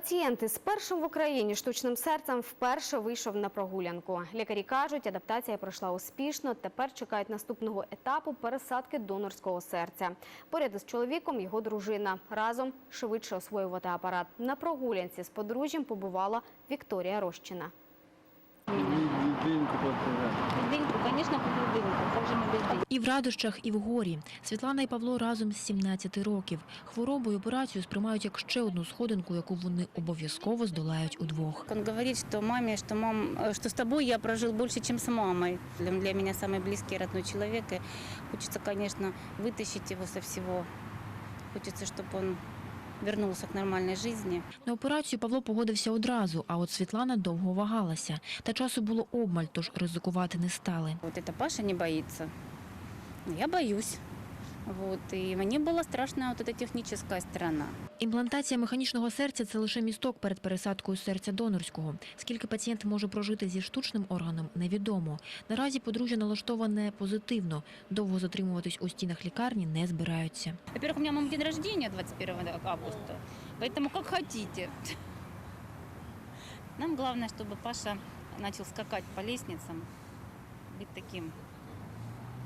Пацієнт з першим в Україні штучним серцем вперше вийшов на прогулянку. Лікарі кажуть, адаптація пройшла успішно. Тепер чекають наступного етапу пересадки донорського серця. Поряд із чоловіком його дружина. Разом швидше освоювати апарат. На прогулянці з подружжям побувала Вікторія Рощина. Диньку подпирать. Диньку, звісно, купив диньку. Як же ми без диньки? І в радощах, і в горі. Світлана і Павло разом з 17 років. Хворобу і операцію сприймають як ще одну сходинку, яку вони обов'язково здолають удвох. Он говорит, что маме, что мам, э, что с тобой я прожил больше, чем с мамой. Для, для меня самый близкий родной человек. И хочется, конечно, вытащить его со всего. Хочется, чтобы он вернулся к нормальной жизни. На операцію Павло погодився одразу, а от Світлана довго вагалася. Та часу було обмаль, тож ризикувати не стали. Вот это Паша не боится. но Я боюсь. Вот, и мне была страшна вот эта техническая сторона. Імплантація механічного серця це лише місток перед пересадкою серця донорського. Скільки пацієнт може прожити зі штучним органом, невідомо. Наразі подружжя налаштоване позитивно. Довго затримуватись у стінах лікарні не збираються. Во-первых, у меня мама день рождения 21 августа, поэтому как хотите. Нам главное, чтобы Паша начал скакать по лестницам, быть таким,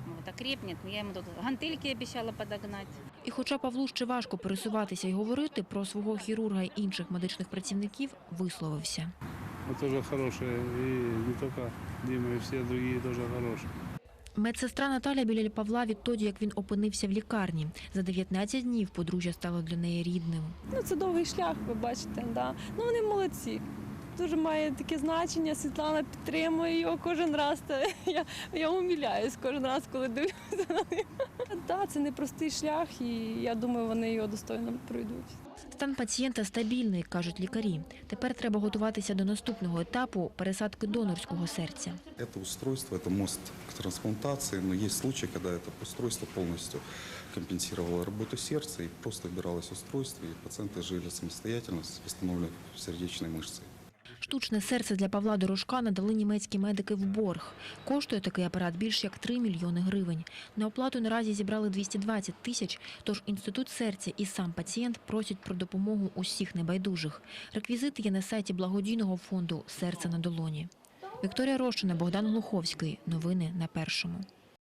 вот, окрепнет. Я ему тут гантельки обещала подогнать. І хоча Павлу ще важко пересуватися і говорити, про свого хірурга й інших медичних працівників висловився. Он тоже хороший. И не только Дима, и все другие тоже хорошие. Медсестра Наталя біля Павла відтоді, як він опинився в лікарні. За 19 днів подружжя стало для неї рідним. Ну, це довгий шлях, ви бачите. Да. Ну, вони молодці Дуже має таке значення. Світлана підтримує його кожен раз. Та я, я умиляюсь кожен раз, коли дивлюся на них. Да, це непростий шлях, і я думаю, вони його достойно пройдуть. Стан пацієнта стабільний, кажуть лікарі. Тепер треба готуватися до наступного етапу пересадки донорського серця. Это устройство, это мост к трансплантации, но есть случаи, когда это устройство полностью компенсировало работу сердца и просто убиралось устройство, и пациенты жили самостоятельно с восстановленной сердечной мышцей. Штучне серце для Павла Дорожка надали німецькі медики в борг. Коштує такий апарат більш як 3 мільйони гривень. На оплату наразі зібрали 220 тисяч, тож інститут серця і сам пацієнт просять про допомогу усіх небайдужих. Реквізити є на сайті благодійного фонду Серце на долоні. Вікторія Рощина, Богдан Глуховський. Новини на першому.